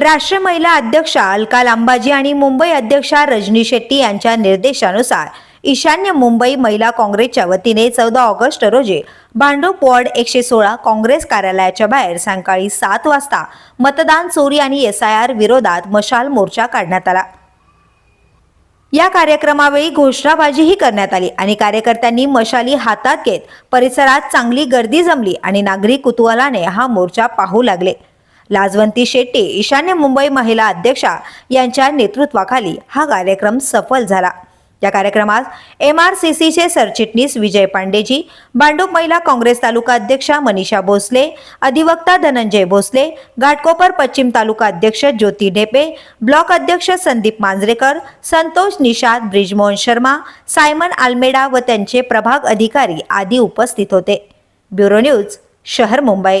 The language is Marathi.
राष्ट्रीय महिला अध्यक्षा अलका लांबाजी आणि मुंबई अध्यक्षा रजनी शेट्टी यांच्या निर्देशानुसार ईशान्य मुंबई महिला काँग्रेसच्या वतीने चौदा ऑगस्ट रोजी भांडूप वॉर्ड एकशे सोळा काँग्रेस कार्यालयाच्या बाहेर सायंकाळी सात वाजता मतदान चोरी आणि एस आय आर विरोधात मशाल मोर्चा काढण्यात आला. या कार्यक्रमावेळी घोषणाबाजीही करण्यात आली आणि कार्यकर्त्यांनी मशाली हातात घेत परिसरात चांगली गर्दी जमली आणि नागरिक कुतूहलाने हा मोर्चा पाहू लागले. लाजवंती शेट्टी ईशान्य मुंबई महिला अध्यक्षा यांच्या नेतृत्वाखाली हा कार्यक्रम सफल झाला. या कार्यक्रमात एम आर सी सीचे सरचिटणीस विजय पांडेजी भांडूप महिला काँग्रेस तालुका अध्यक्षा मनीषा भोसले अधिवक्ता धनंजय भोसले घाटकोपर पश्चिम तालुका अध्यक्ष ज्योती ढेपे ब्लॉक अध्यक्ष संदीप मांजरेकर संतोष निषाद ब्रिजमोहन शर्मा सायमन आल्मेडा व त्यांचे प्रभाग अधिकारी आदी उपस्थित होते. ब्युरो न्यूज शहर मुंबई.